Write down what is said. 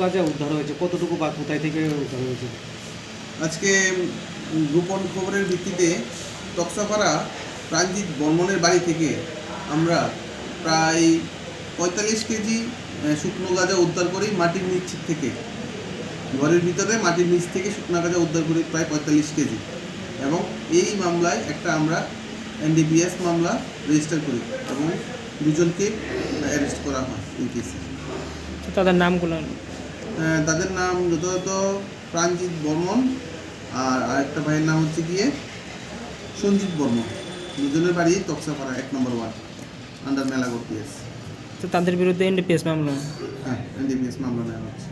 গাঁজা উদ্ধার হয়েছে? কতটুকু বা কোথায় থেকে উদ্ধার হয়েছে? আজকে গোপন খবরের ভিত্তিতে তক্সাপাড়া প্রাণজিৎ বর্মনের বাড়ি থেকে আমরা প্রায় পঁয়তাল্লিশ কেজি শুকনো গাঁজা উদ্ধার করি মাটির নিচ থেকে। ঘরের ভিতরে মাটির নিচ থেকে শুকনো গাঁজা উদ্ধার করি প্রায় পঁয়তাল্লিশ কেজি। এবং এই মামলায় একটা আমরা এনডিপিএস মামলা রেজিস্টার করি এবং দুজনকে অ্যারেস্ট করা হয় এই কেসে তাদের নামগুলো তাদের নাম যথাযথ প্রাণজিৎ বর্মন আর আরেকটা ভাইয়ের নাম হচ্ছে গিয়ে সঞ্জিত বর্মন। দুজনের বাড়ি তকসাপাড়া এক নম্বর ওয়ার্ড আন্ডার মেলাগড় পিএস। তো তাদের বিরুদ্ধে এনডিপিএস মামলা। হ্যাঁ এনডিপিএস মামলা নেওয়া হচ্ছে।